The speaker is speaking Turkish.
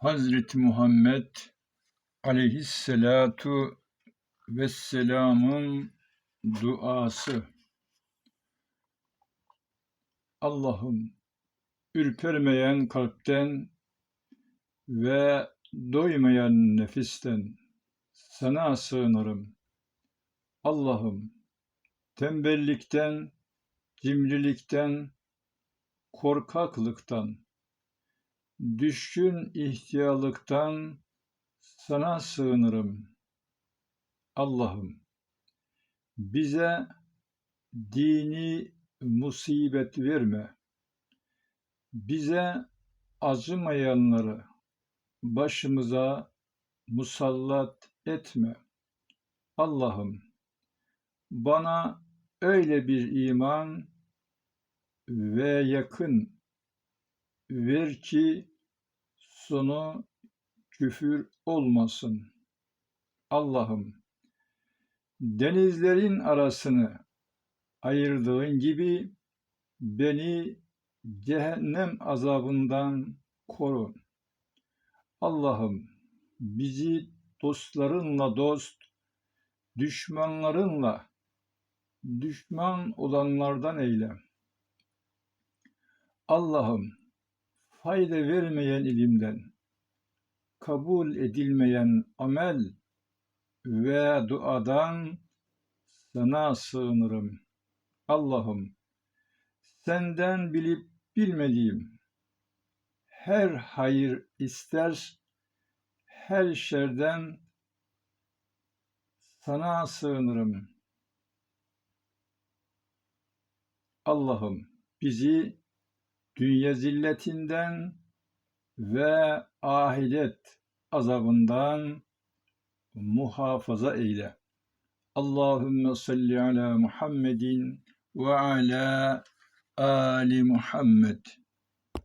Hazreti Muhammed aleyhisselatu vesselamın duası. Allah'ım ürpermeyen kalpten ve doymayan nefisten sana sığınırım. Allah'ım tembellikten, cimrilikten, korkaklıktan, düşkün ihtiyarlıktan sana sığınırım. Allah'ım bize dini musibet verme. Bize acımayanları başımıza musallat etme. Allah'ım bana öyle bir iman ve yakın ver ki sonu küfür olmasın. Allah'ım denizlerin arasını ayırdığın gibi beni cehennem azabından koru. Allah'ım bizi dostlarınla dost, düşmanlarınla düşman olanlardan eyle. Allah'ım fayda vermeyen ilimden, kabul edilmeyen amel ve duadan sana sığınırım. Allah'ım senden bilip bilmediğim her hayır ister, her şerden sana sığınırım. Allah'ım bizi dünya zilletinden ve ahiret azabından muhafaza eyle. Allahümme salli ala Muhammedin ve ala Ali Muhammed.